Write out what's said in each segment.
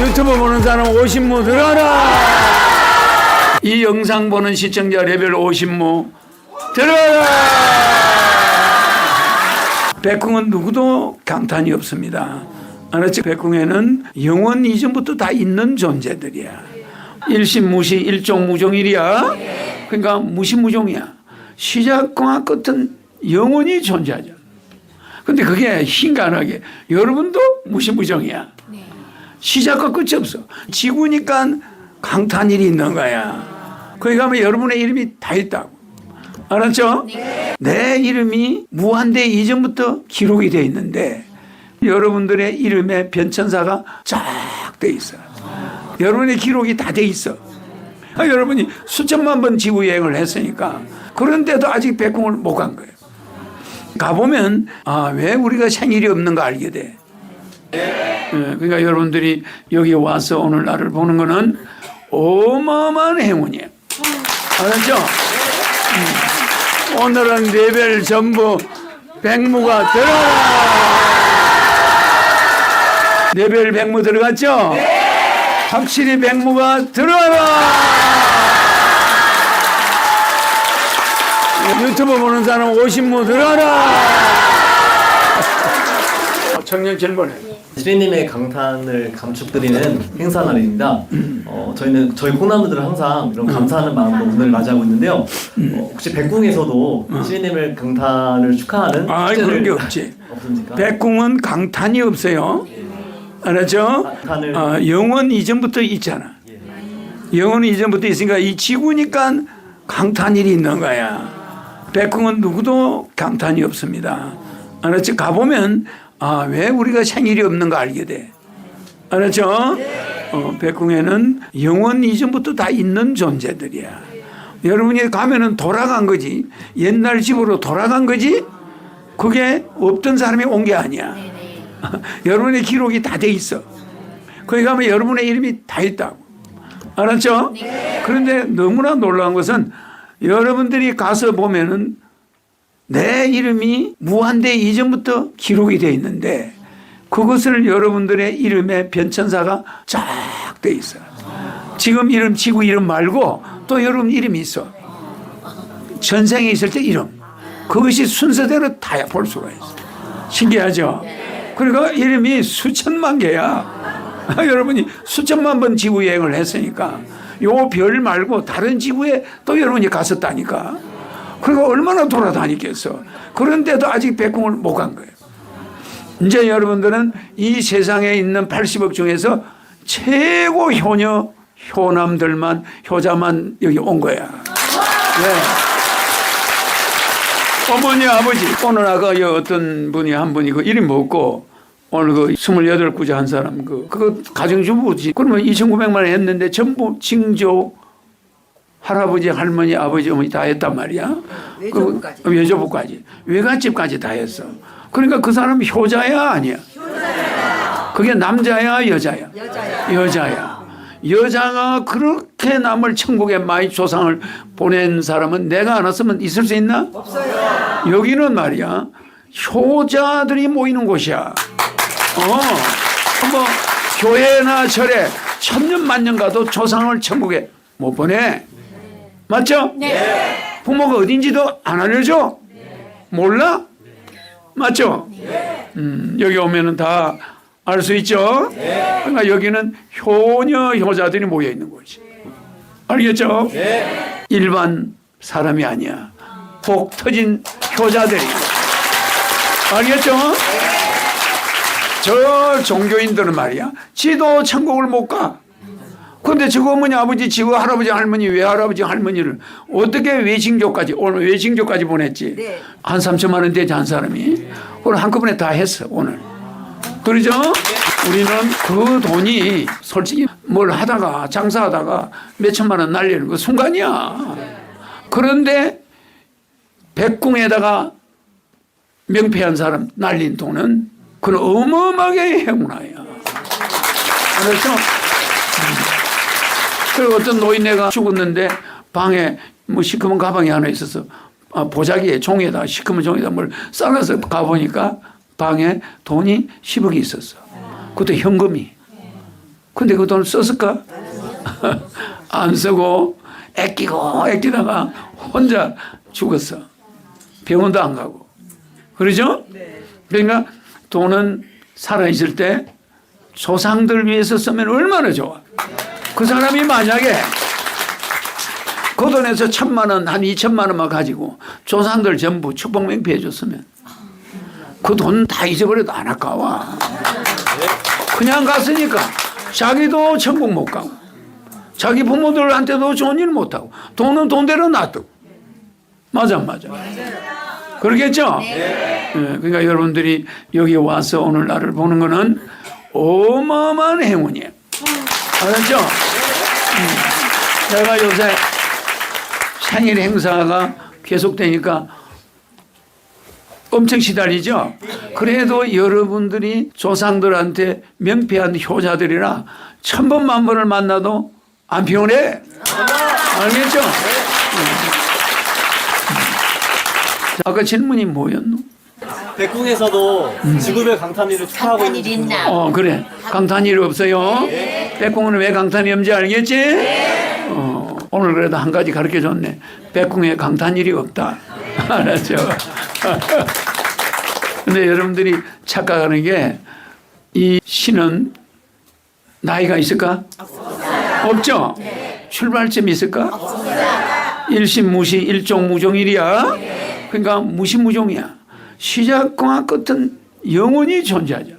유튜브 보는 사람 50무 들어라! 이 영상 보는 시청자 레벨 50무 들어라! 백궁은 누구도 강탄이 없습니다. 알았지? 백궁에는 영원 이전부터 다 있는 존재들이야. 일심무시 일종무종일이야. 그러니까 무시무종이야. 시작과 끝은 영원히 존재하죠. 근데 그게 hin간하게 여러분도 무시무종이야. 시작과 끝이 없어. 지구니까 강탄일이 있는 거야. 거기 가면 여러분의 이름이 다 있다고. 알았죠? 내 이름이 무한대 이전부터 기록이 돼 있는데 여러분들의 이름에 변천사가 쫙 돼 있어. 여러분의 기록이 다 돼 있어. 아, 여러분이 수천만 번 지구 여행을 했으니까 그런데도 아직 백궁을 못 간 거예요. 가보면 아, 왜 우리가 생일이 없는가 알게 돼. 예, 그러니까 여러분들이 여기 와서 오늘 나를 보는 거는 어마어마한 행운이에요. 알았죠? 음. 오늘은 레벨 전부 백무가 들어라! 레벨 백무 들어갔죠? 확실히 백무가 들어라! 유튜브 보는 사람 50무 들어라! 청년 질문해. 시리님의 강탄을 감축드리는 행사 날입니다. 어, 저희는 저희 콩나무들은 항상 이런 감사하는 마음으로 오늘 맞이하고 있는데요. 어, 혹시 백궁에서도 시리님을 강탄을 축하하는 아, 축제를 그런 게 없지. 없습니까? 백궁은 강탄이 없어요. 알았죠? 강탄을- 어, 영원 이전부터 있잖아. 영원 이전부터 있으니까 이 지구니까 강탄일이 있는 거야. 백궁은 누구도 강탄이 없습니다. 알았지? 가보면 아, 왜 우리가 생일이 없는가 알게 돼. 알았죠? 어, 백궁에는 영원 이전부터 다 있는 존재들이야. 여러분이 가면은 돌아간 거지. 옛날 집으로 돌아간 거지. 그게 없던 사람이 온 게 아니야. 여러분의 기록이 다 돼 있어. 거기 가면 여러분의 이름이 다 있다고. 알았죠? 그런데 너무나 놀라운 것은 여러분들이 가서 보면은 내 이름이 무한대 이전부터 기록이 돼 있는데 그것을 여러분들의 이름에 변천사가 쫙 돼 있어. 지금 이름 지구 이름 말고 또 여러분 이름이 있어. 전생에 있을 때 이름. 그것이 순서대로 다 볼 수가 있어. 신기하죠? 그러니까 이름이 수천만 개야. 여러분이 수천만 번 지구 여행을 했으니까 요 별 말고 다른 지구에 또 여러분이 갔었다니까. 그러니까 얼마나 돌아다니겠어. 그런데도 아직 백궁을 못 간 거예요. 이제 여러분들은 이 세상에 있는 80억 중에서 최고 효녀, 효남들만, 효자만 여기 온 거야. 네. 어머니, 아버지. 오늘 아까 여 어떤 분이 한 분이 그 이름 먹고 오늘 그 28구자 한 사람 그, 그거 가정주부지. 그러면 2,900만 원 했는데 전부 징조, 할아버지, 할머니, 아버지, 어머니 다 했단 말이야. 외조부까지. 그, 외조부까지. 외갓집까지 다 했어. 그러니까 그 사람 효자야, 아니야? 그게 남자야, 여자야? 여자야. 여자야. 여자가 그렇게 남을 천국에 많이 조상을 보낸 사람은 내가 안 왔으면 있을 수 있나? 없어요. 여기는 말이야. 효자들이 모이는 곳이야. 어. 뭐, 교회나 절에 천년 만년 가도 조상을 천국에 못 보내. 맞죠? 네. 부모가 어딘지도 안 알려줘? 몰라? 맞죠? 음, 여기 오면은 다 알 수 있죠? 그러니까 여기는 효녀 효자들이 모여 있는 곳이. 알겠죠? 일반 사람이 아니야. 복 터진 효자들이. 알겠죠? 저 종교인들은 말이야. 지도 천국을 못 가. 근데 저거 어머니, 아버지, 지구 할아버지, 할머니, 외할아버지, 할머니를 어떻게 외징조까지, 오늘 외징조까지 보냈지? 네. 한 3천만 원 되지, 한 사람이. 오늘 한꺼번에 다 했어, 오늘. 그러죠? 우리는 그 돈이 솔직히 뭘 하다가, 장사하다가 몇 천만 원 날리는 그 순간이야. 그런데 백궁에다가 명패한 사람 날린 돈은 그건 어마어마하게 행운아야. 그래서 그리고 어떤 노인네가 죽었는데 방에 뭐 시커먼 가방이 하나 있어서 아, 보자기에 종이에다 시커먼 종이에다 뭘 싸가서 가보니까 방에 돈이 10억이 있었어. 그것도 현금이. 근데 그 돈을 썼을까? 안 쓰고 아끼고 아끼다가 혼자 죽었어. 병원도 안 가고. 그러죠? 그러니까 돈은 살아있을 때 조상들 위해서 쓰면 얼마나 좋아. 그 사람이 만약에 그 돈에서 천만 원, 한 이천만 원만 가지고 조상들 전부 축복 맹피 해 줬으면 그 돈 다 잊어버려도 안 아까워. 그냥 갔으니까 자기도 천국 못 가고 자기 부모들한테도 좋은 일 못 하고 돈은 돈대로 놔두고 맞아 안 맞아. 그러겠죠? 예, 그러니까 여러분들이 여기 와서 오늘 날을 보는 거는 어마어마한 행운이에요. 알았죠? 음. 내가 요새 생일 행사가 계속되니까 엄청 시달리죠? 그래도 여러분들이 조상들한테 명패한 효자들이라 천 번, 만 번을 만나도 안 피곤해. 알겠죠? 아까 질문이 뭐였노? 백궁에서도 지구별 강탄일을 축하하고 있는 강탄일 있나? 어, 그래. 강탄일이 없어요. 백궁은 왜 강탄이 없는지 알겠지? 어, 오늘 그래도 한 가지 가르쳐 줬네. 백궁에 강탄일이 없다. 알았죠? 근데 여러분들이 착각하는 게 이 신은 나이가 있을까? 없죠? 출발점이 있을까? 일심무시 일종무종일이야. 그러니까 무시무종이야. 시작과 끝은 영원히 존재하죠.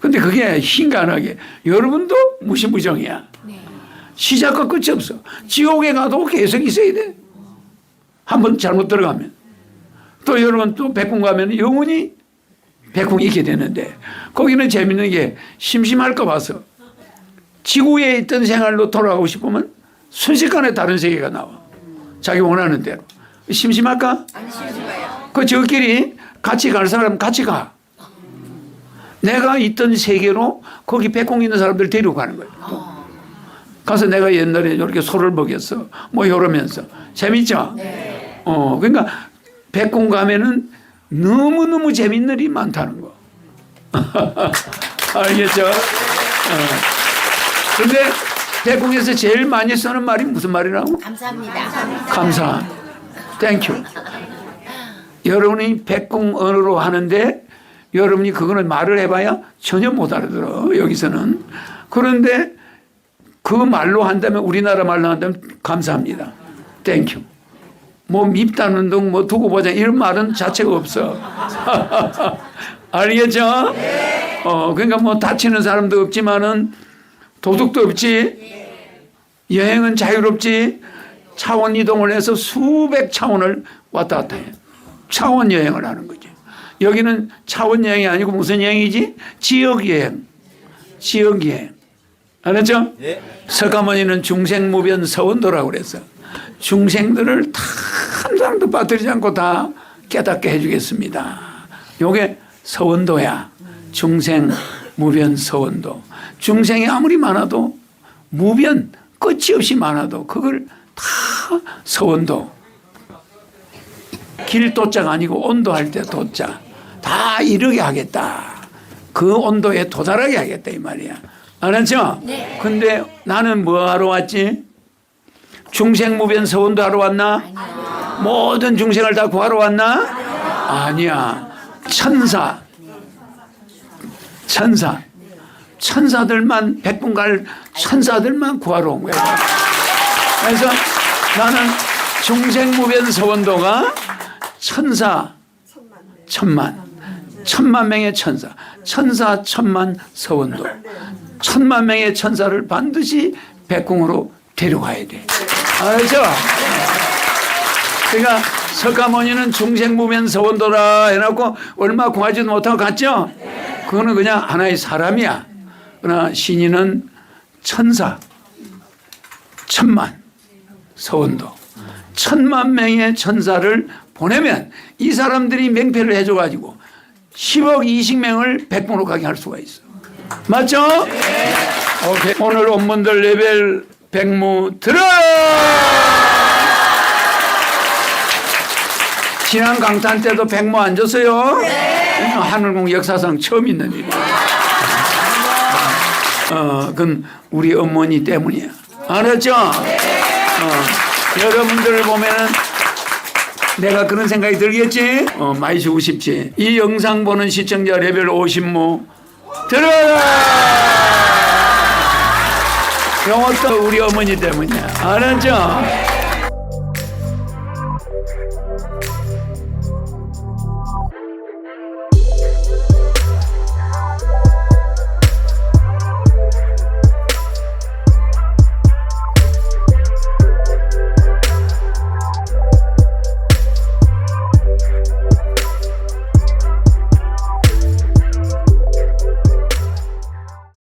근데 그게 희한하게 여러분도 무시무종이야. 시작과 끝이 없어. 지옥에 가도 계속 있어야 돼. 한번 잘못 들어가면. 또 여러분 또 백궁 가면 영원히 백궁이 있게 되는데 거기는 재밌는 게 심심할까 봐서 지구에 있던 생활로 돌아가고 싶으면 순식간에 다른 세계가 나와. 자기 원하는 대로. 심심할까? 그 저끼리 같이 갈 사람 같이 가. 내가 있던 세계로 거기 백공 있는 사람들 데리고 가는 거예요. 또. 가서 내가 옛날에 이렇게 소를 먹였어. 뭐 이러면서. 재밌죠? 어, 그러니까 백공 가면은 너무너무 재밌는 일이 많다는 거. 알겠죠? 어. 근데 백공에서 제일 많이 쓰는 말이 무슨 말이라고? 감사합니다. 감사. 땡큐. 여러분이 백공 언어로 하는데 여러분이 그거는 말을 해봐야 전혀 못 알아들어. 여기서는. 그런데 그 말로 한다면 우리나라 말로 한다면 감사합니다. 땡큐. 뭐 밉다는 둥, 뭐 두고 보자 이런 말은 자체가 없어. 알겠죠? 어, 그러니까 뭐 다치는 사람도 없지만은 도둑도 없지. 여행은 자유롭지. 차원 이동을 해서 수백 차원을 왔다 갔다 해. 차원 여행을 하는 거지. 여기는 차원 여행이 아니고 무슨 여행이지? 지역 여행. 지역 여행. 알았죠? 석가모니는 중생무변 서원도라고 그랬어. 중생들을 다한 사람도 빠뜨리지 않고 다 깨닫게 해주겠습니다. 요게 서원도야. 중생 무변 서원도. 중생이 아무리 많아도 무변 끝이 없이 많아도 그걸 다 서원도. 길도자가 아니고 온도 할 때 도자. 다 이르게 하겠다. 그 온도에 도달하게 하겠다 이 말이야. 알았죠? 네. 근데 나는 뭐 하러 왔지? 중생무변 서원도 하러 왔나? 모든 중생을 다 구하러 왔나? 아니야. 천사. 천사. 천사들만 백분 갈 천사들만 구하러 온 거야. 그래서 나는 중생무변 서원도가 천사 천만 천만 명의 천사 천사 천만 서원도 천만 명의 천사를 반드시 백궁으로 데려가야 돼. 알죠? 그러니까 석가모니는 중생무변 서원도라 해놓고 얼마 구하지도 못하고 갔죠? 그거는 그냥 하나의 사람이야. 그러나 신인은 천사, 천만, 서원도. 천만 명의 천사를 보내면 이 사람들이 맹패를 해줘 가지고 10억 20명을 백봉으로 가게 할 수가 있어. 맞죠? 오케이. 오늘 원문들 레벨 백무 들어! 지난 강탄 때도 백모 안 줬어요? 네. 하늘공 역사상 처음 있는 일이야. 어, 그건 우리 어머니 때문이야. 알았죠? 어, 여러분들 보면은 내가 그런 생각이 들겠지? 어, 많이 주고 싶지? 이 영상 보는 시청자 레벨 50모 들어라! 이것도 우리 어머니 때문이야. 알았죠?